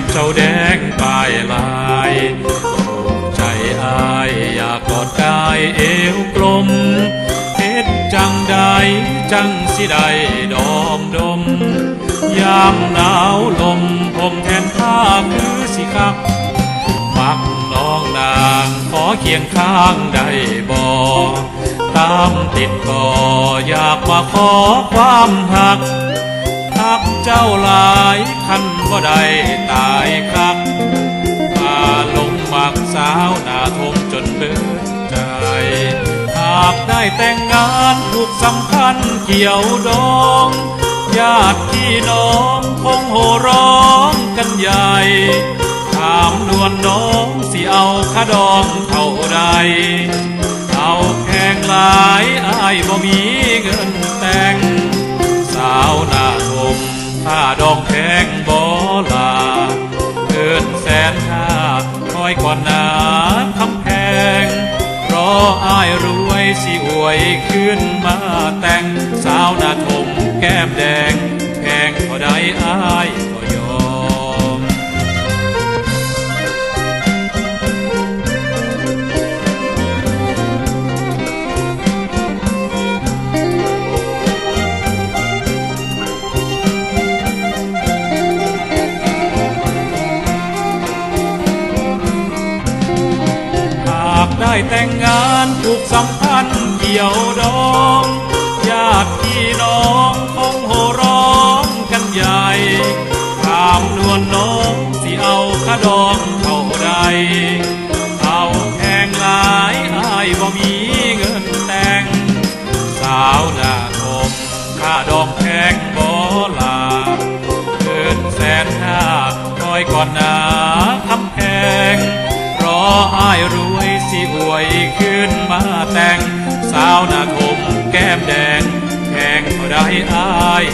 มเจ้าแดงปลายลายถูกใจอายอยากกอดกายเอวกลมเฮ็ดจังใดจังสิได้ดอมดม ยามหนาวลมผมแทนผ้าคือสิคักมักน้องนางขอเคียงข้างได้บ่ตามติดต่ออยากมาขอความหัก จ้าหลายคันบ่ได้ตายครับพาลงมักสาวหน้าทมจนเบิดใจหากได้แต่งงานผูกสำคัญเกี่ยวดองญาติพี่น้องคงโห่ร้องกันใหญ่ถามนวลน้องสิเอาคดองเท่าใดเอาแพงหลายอายบ่มีเงิน ข้าดองแพงบ่ลาเกินแสนค่าคอยก่อนหนาคำแพงรออายรวยสิอวยขึ้นมาแต่งสาวหน้าทมแก้มแดง แพงเท่าใดอาย ได้แต่งงานผูกสัมพันธ์เกี่ยวดองญาติพี่น้องคงโหร้องกันใหญ่ถามนวลน้องสิเอาค่าดองเท่าใดเอาแพงหลายอายบ่มีเงินแต่ง สาวหน้าทมค่าดองแพงบ่ลาเกินแสนห้าคอยก่อนหนาคำแพงรออายรวย สิอวยขึ้นมาแต่ง สาวนาคมแก้มแดงแพงเท่าใดอาย